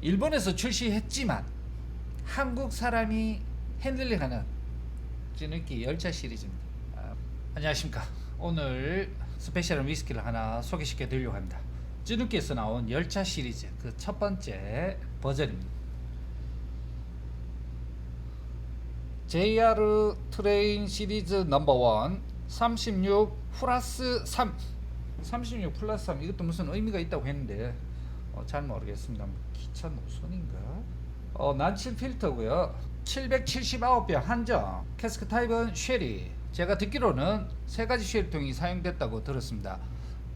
일본에서 출시했지만 한국 사람이 핸들링하는 찌느끼 열차 시리즈입니다. 아, 안녕하십니까. 오늘 스페셜한 위스키를 하나 소개시켜 드리려고 합니다. 찌느끼에서 나온 열차 시리즈 그 첫 번째 버전입니다. JR 트레인 시리즈 넘버 1 36 플러스 3 36 플러스 3 이것도 무슨 의미가 있다고 했는데 어, 잘 모르겠습니다. 기차 노선인가? 어, 난칠 필터고요. 779병 한정. 캐스크 타입은 쉐리. 제가 듣기로는 세 가지 쉐리통이 사용됐다고 들었습니다.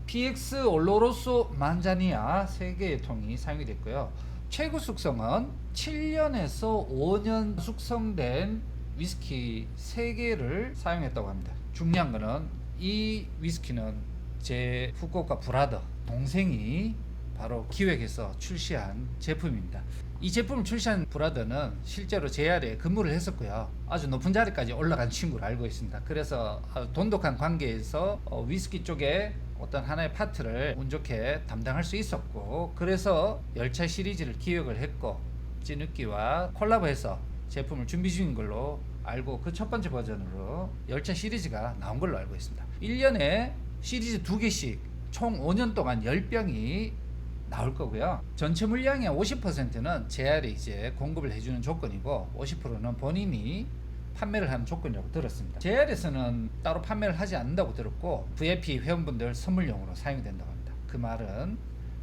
PX 올로로소 만자니아 세 개의 통이 사용이 됐고요. 최고 숙성은 7년에서 5년 숙성된 위스키 3개를 사용했다고 합니다. 중요한 거는 이 위스키는 제 후쿠오카 브라더 동생이 바로 기획해서 출시한 제품입니다. 이 제품을 출시한 브라더는 실제로 JR에 근무를 했었고요. 아주 높은 자리까지 올라간 친구로 알고 있습니다. 그래서 돈독한 관계에서 어, 위스키 쪽에 어떤 하나의 파트를 운 좋게 담당할 수 있었고 그래서 열차 시리즈를 기획을 했고 찌느끼와 콜라보해서 제품을 준비 중인 걸로 알고 그 첫 번째 버전으로 열차 시리즈가 나온 걸로 알고 있습니다. 1년에 시리즈 두 개씩 총 5년 동안 10병이 나올 거고요. 전체 물량의 50%는 JR이 이제 공급을 해주는 조건이고 50%는 본인이 판매를 하는 조건이라고 들었습니다. JR에서는 따로 판매를 하지 않는다고 들었고 VIP 회원분들 선물용으로 사용이 된다고 합니다. 그 말은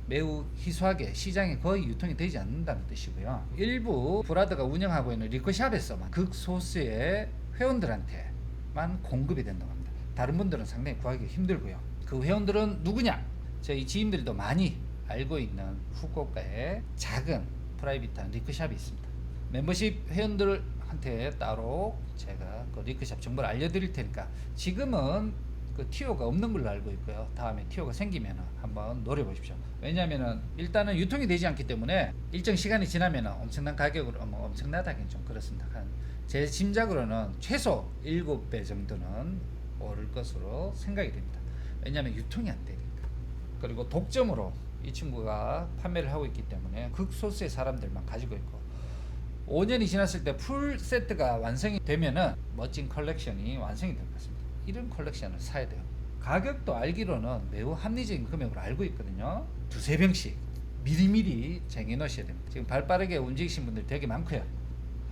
매우 희소하게 시장에 거의 유통이 되지 않는다는 뜻이고요. 일부 브라더가 운영하고 있는 리커샵에서만 극소수의 회원들한테만 공급이 된다고 합니다. 다른 분들은 상당히 구하기 힘들고요. 그 회원들은 누구냐? 저희 지인들도 많이 알고 있는 후쿠오카에 작은 프라이빗한 리크샵이 있습니다. 멤버십 회원들한테 따로 제가 그 리크샵 정보를 알려드릴 테니까 지금은 그 티오가 없는 걸로 알고 있고요. 다음에 티오가 생기면 한번 노려보십시오. 왜냐하면 일단은 유통이 되지 않기 때문에 일정 시간이 지나면 엄청난 가격으로 뭐 엄청나다긴 좀 그렇습니다. 한제 짐작으로는 최소 7배 정도는 오를 것으로 생각이 됩니다. 왜냐하면 유통이 안 되니까. 그리고 독점으로 이 친구가 판매를 하고 있기 때문에 극소수의 사람들만 가지고 있고 5년이 지났을 때 풀 세트가 완성이 되면은 멋진 컬렉션이 완성이 될 것 같습니다. 이런 컬렉션을 사야 돼요. 가격도 알기로는 매우 합리적인 금액으로 알고 있거든요. 두세 병씩 미리미리 쟁여 놓으셔야 됩니다. 지금 발 빠르게 움직이신 분들 되게 많고요.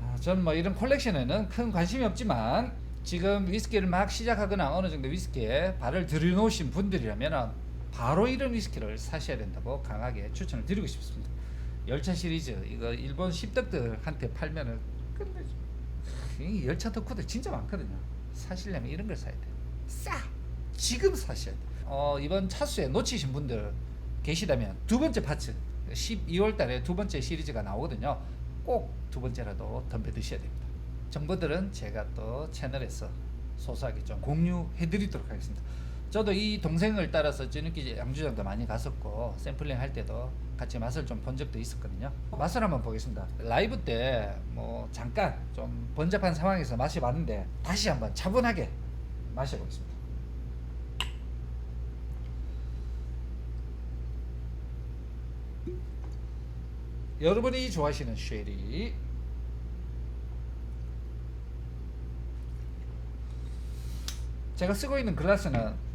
아, 저는 뭐 이런 컬렉션에는 큰 관심이 없지만 지금 위스키를 막 시작하거나 어느 정도 위스키에 발을 들여놓으신 분들이라면 바로 이런 위스키를 사셔야 된다고 강하게 추천을 드리고 싶습니다. 열차 시리즈 이거 일본 십덕들한테 팔면은 끝내죠. 이 열차 덕후들 진짜 많거든요. 사시려면 이런 걸 사야 돼요. 싸! 지금 사셔야 돼요. 어, 이번 차수에 놓치신 분들 계시다면 두 번째 파츠 12월 달에 두 번째 시리즈가 나오거든요. 꼭 두 번째라도 덤벼 드셔야 됩니다. 정보들은 제가 또 채널에서 소소하게 좀 공유해 드리도록 하겠습니다. 저도 이 동생을 따라서 찌느끼 양주장도 많이 갔었고 샘플링 할 때도 같이 맛을 좀 본 적도 있었거든요. 맛을 한번 보겠습니다. 라이브 때 뭐 잠깐 좀 번잡한 상황에서 마셔봤는데 다시 한번 차분하게 마셔보겠습니다. 여러분이 좋아하시는 쉐리 제가 쓰고 있는 글라스는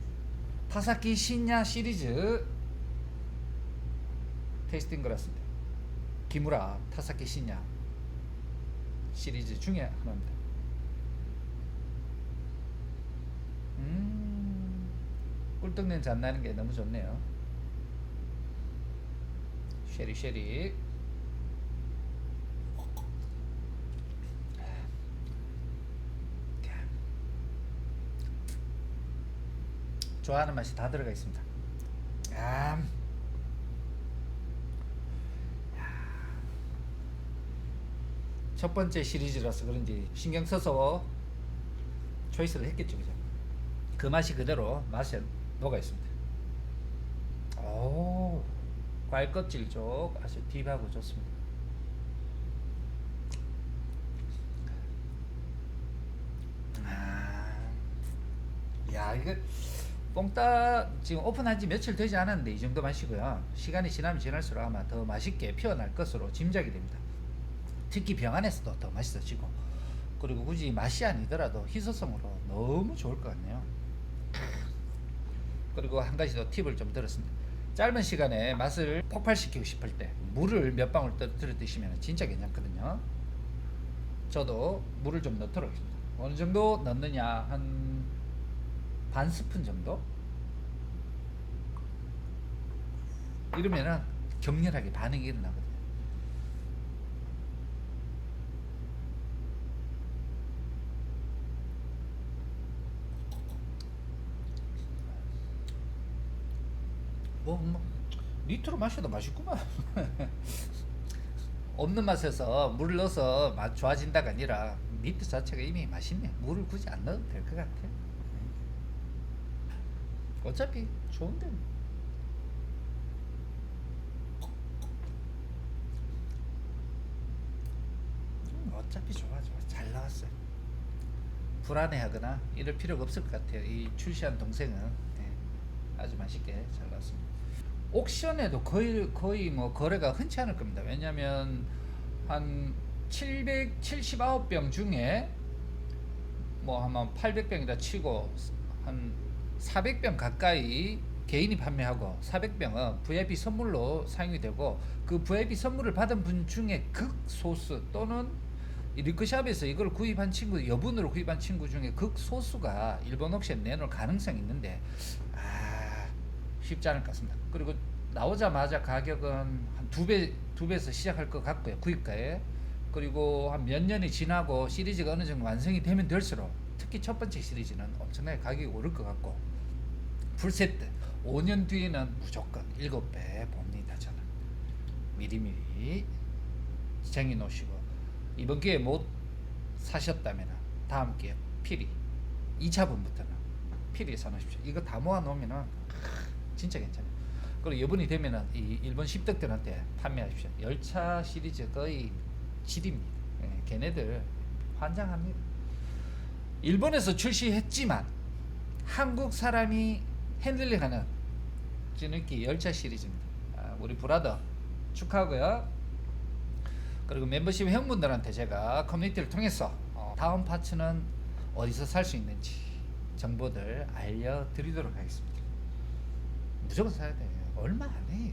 타사키 신야 시리즈 테이스팅 글라스입니다. 기무라 타사키 신야 시리즈 중에 하나입니다. 음, 꿀떡 냄새 안 나는 게 너무 좋네요. 쉐리 쉐리. 좋아하는 맛이 다 들어가 있습니다. 아, 첫 번째 시리즈라서 그런지 신경 써서 초이스를 했겠죠, 그죠? 그 맛이 그대로 맛에 녹아 있습니다. 오, 과일 껍질 쪽 아주 딥하고 좋습니다. 아, 야 이거 뽕따 지금 오픈한 지 며칠 되지 않았는데 이 정도 마시고요. 시간이 지나면 지날수록 아마 더 맛있게 피어날 것으로 짐작이 됩니다. 특히 병 안에서도 더 맛있어지고 그리고 굳이 맛이 아니더라도 희소성으로 너무 좋을 것 같네요. 그리고 한 가지 더 팁을 좀 들었습니다. 짧은 시간에 맛을 폭발시키고 싶을 때 물을 몇 방울 떨어뜨려 드시면 진짜 괜찮거든요. 저도 물을 좀 넣도록 하겠습니다. 어느 정도 넣느냐 한 반 스푼 정도? 이러면은 격렬하게 반응이 일어나거든요. 뭐, 뭐 리트로 마셔도 맛있구만. 없는 맛에서 물을 넣어서 맛 좋아진다가 아니라 미트 자체가 이미 맛있네. 물을 굳이 안 넣어도 될 것 같아. 어차피 좋은데. 뭐. 음, 어차피 좋아 좋아 잘 나왔어요. 불안해하거나 이럴 필요가 없을 것 같아요. 이 출시한 동생은 네, 아주 맛있게 잘 나왔습니다. 옥션에도 거의 거의 뭐 거래가 흔치 않을 겁니다. 왜냐하면 한 779병 중에 뭐 아마 800병이다 치고 한 400병 가까이 개인이 판매하고 400병은 VIP 선물로 사용이 되고 그 VIP 선물을 받은 분 중에 극소수 또는 이 리크샵에서 이걸 구입한 친구 여분으로 구입한 친구 중에 극소수가 일본 옥션에 내놓을 가능성이 있는데 아 쉽지 않을 것 같습니다. 그리고 나오자마자 가격은 한 두 배 두 배에서 시작할 것 같고요 구입가에 그리고 한 몇 년이 지나고 시리즈가 어느 정도 완성이 되면 될수록 특히 첫 번째 시리즈는 엄청나게 가격이 오를 것 같고 풀세트 5년 뒤에는 무조건 7배 봅니다 저는. 미리미리 쟁이 놓으시고. 이번 기회에 못 사셨다면 다음 기회 필히 2차분부터는 필히 사놓으십시오. 이거 다 모아 놓으면은 진짜 괜찮아요. 그리고 여분이 되면은 이 일본 십덕들한테 판매하십시오. 열차 시리즈 거의 질입니다. 예, 걔네들 환장합니다. 일본에서 출시했지만 한국 사람이 핸들링하는 찌느끼 열차 시리즈입니다. 아, 우리 브라더 축하하고요. 그리고 멤버십 회원분들한테 제가 커뮤니티를 통해서 어, 다음 파츠는 어디서 살 수 있는지 정보들 알려드리도록 하겠습니다. 무조건 사야 돼요. 얼마 안 해.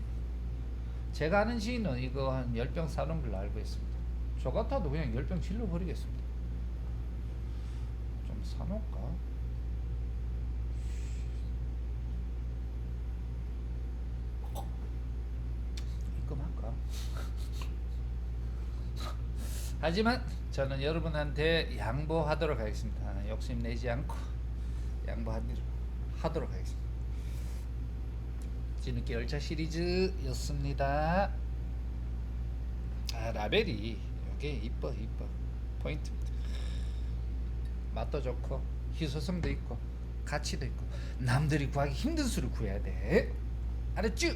제가 아는 지인은 이거 한 10병 사는 걸로 알고 있습니다. 저 같아도 그냥 10병 질러 버리겠습니다. 좀 사놓을까? 하지만 저는 여러분한테 양보하도록 하겠습니다. 욕심 내지 않고 양보하도록 하겠습니다. 뒤늦게 열차 시리즈였습니다. 아 라벨이 이게 이뻐 이뻐 포인트입니다. 맛도 좋고 희소성도 있고 가치도 있고 남들이 구하기 힘든 수를 구해야 돼. 알았죠?